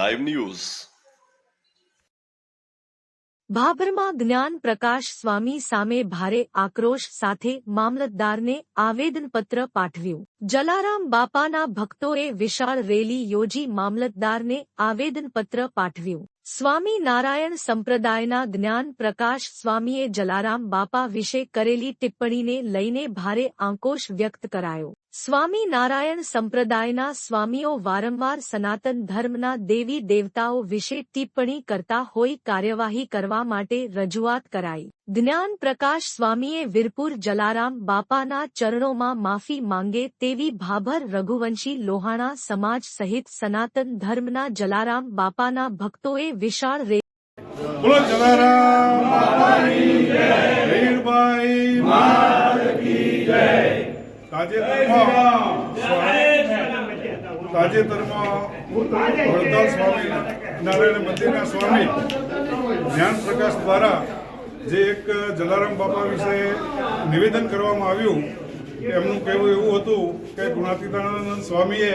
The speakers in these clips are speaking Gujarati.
લાઈવ ન્યૂઝ ભાભરમાં જ્ઞાન પ્રકાશ સ્વામી સામે ભારે આક્રોશ સાથે મામલતદારને આવેદનપત્ર પાઠવ્યું. જલારામ બાપાના ભક્તોએ વિશાળ રેલી યોજી મામલતદારને આવેદનપત્ર પાઠવ્યું. સ્વામી નારાયણ સંપ્રદાયના જ્ઞાન પ્રકાશ સ્વામીએ જલારામ બાપા વિશે કરેલી ટિપ્પણીને લઈને ભારે આંકોશ વ્યક્ત કરાયો. સ્વામી નારાયણ સંપ્રદાયના સ્વામીઓ વારંવાર સનાતન ધર્મના દેવી દેવતાઓ વિશે ટિપ્પણી કરતા હોઈ કાર્યવાહી કરવા માટે રજૂઆત કરાઈ. જ્ઞાન પ્રકાશ સ્વામીએ વીરપુર જલારામ બાપાના ચરણોમાં માફી માંગે તેવી ભાભર રઘુવંશી લોહાણા સમાજ સહિત સનાતન ધર્મના જલારામ બાપાના ભક્તોએ વિશાળ રે બોલો જલારામ બાપાની જય વીરભાઈ તાજેતરમાં તાજેતરમાં વડતાલ સ્વામી નારાયણ મંદિરના સ્વામી જ્ઞાન પ્રકાશ દ્વારા જે એક જલારામ બાપા વિશે નિવેદન કરવામાં આવ્યું, એમનું કહેવું એવું હતું કે ગુણાતીતાનંદ સ્વામીએ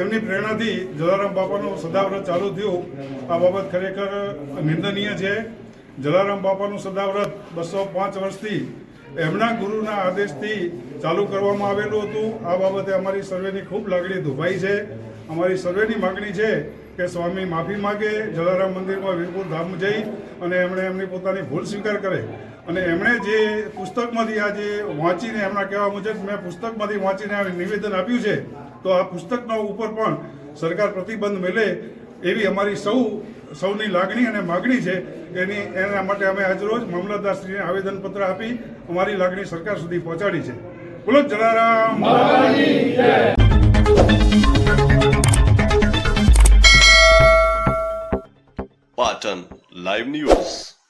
એમની પ્રેરણાથી જલારામ બાપાનું સદાવ્રત ચાલુ થયું. આ બાબત ખરેખર નિંદનીય છે. જલારામ બાપાનું સદાવ્રત બસો પાંચ વર્ષથી એમના ગુરુના આદેશથી ચાલુ કરવામાં આવેલું હતું. આ બાબતે અમારી સર્વેની ખૂબ લાગણી દુભાઈ છે. અમારી સર્વેની માગણી છે કે સ્વામી માફી માગે, જલારામ મંદિરમાં વીરપુર ધામ જઈ અને એમણે એમની પોતાની ભૂલ સ્વીકાર કરે. અને એમણે જે પુસ્તકમાંથી આજે વાંચીને એમના કહેવા મુજબ મેં પુસ્તકમાંથી વાંચીને નિવેદન આપ્યું છે, તો આ પુસ્તકના ઉપર પણ સરકાર પ્રતિબંધ મેલે એવી અમારી સૌ, સૌની લાગણી અને માગણી છે. એની, એના માટે અમે આજરોજ મામલતદારશ્રીને આવેદનપત્ર આપી અમારી લાગણી સરકાર સુધી પહોંચાડી છે. બોલો જલારામ. Patan live news.